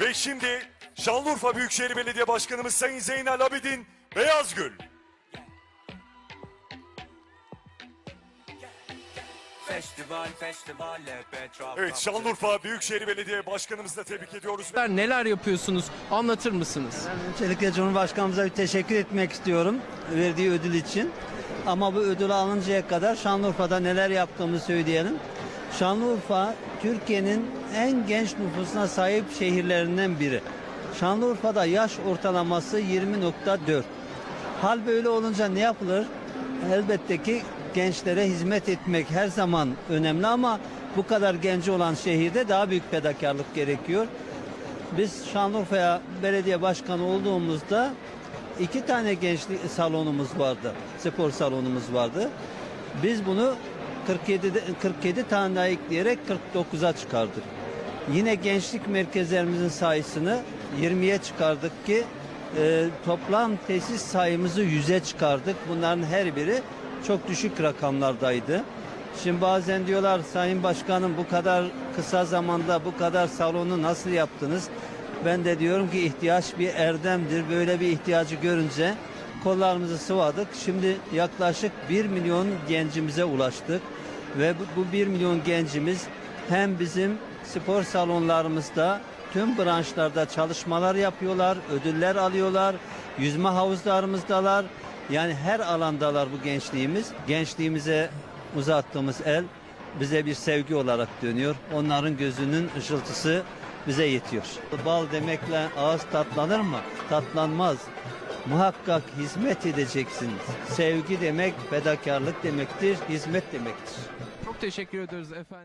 Ve şimdi Şanlıurfa Büyükşehir Belediye Başkanımız Sayın Zeynel Abidin Beyazgül. Festival. Evet Şanlıurfa Büyükşehir Belediye Başkanımızı da tebrik ediyoruz. Neler yapıyorsunuz? Anlatır mısınız? Öncelikle Cumhurbaşkanımıza bir teşekkür etmek istiyorum verdiği ödül için. Ama bu ödülü alıncaya kadar Şanlıurfa'da neler yaptığımızı söyleyelim. Şanlıurfa Türkiye'nin en genç nüfusuna sahip şehirlerinden biri. Şanlıurfa'da yaş ortalaması 20.4. Hal böyle olunca ne yapılır? Elbette ki gençlere hizmet etmek her zaman önemli ama bu kadar genci olan şehirde daha büyük fedakarlık gerekiyor. Biz Şanlıurfa'ya belediye başkanı olduğumuzda iki tane gençlik salonumuz vardı. Spor salonumuz vardı. Biz bunu 47 de- 47 tane daha ekleyerek 49'a çıkardık. Yine gençlik merkezlerimizin sayısını 20'ye çıkardık ki e, toplam tesis sayımızı 100'e çıkardık. Bunların her biri çok düşük rakamlardaydı. Şimdi bazen diyorlar Sayın Başkanım bu kadar kısa zamanda bu kadar salonu nasıl yaptınız? Ben de diyorum ki ihtiyaç bir erdemdir. Böyle bir ihtiyacı görünce kollarımızı sıvadık. Şimdi yaklaşık 1 milyon gencimize ulaştık. Ve bu, bu 1 milyon gencimiz hem bizim spor salonlarımızda tüm branşlarda çalışmalar yapıyorlar, ödüller alıyorlar, yüzme havuzlarımızdalar. Yani her alandalar bu gençliğimiz. Gençliğimize uzattığımız el bize bir sevgi olarak dönüyor. Onların gözünün ışıltısı bize yetiyor. Bal demekle ağız tatlanır mı? Tatlanmaz. Muhakkak hizmet edeceksiniz. Sevgi demek fedakarlık demektir, hizmet demektir. Çok teşekkür ediyoruz efendim.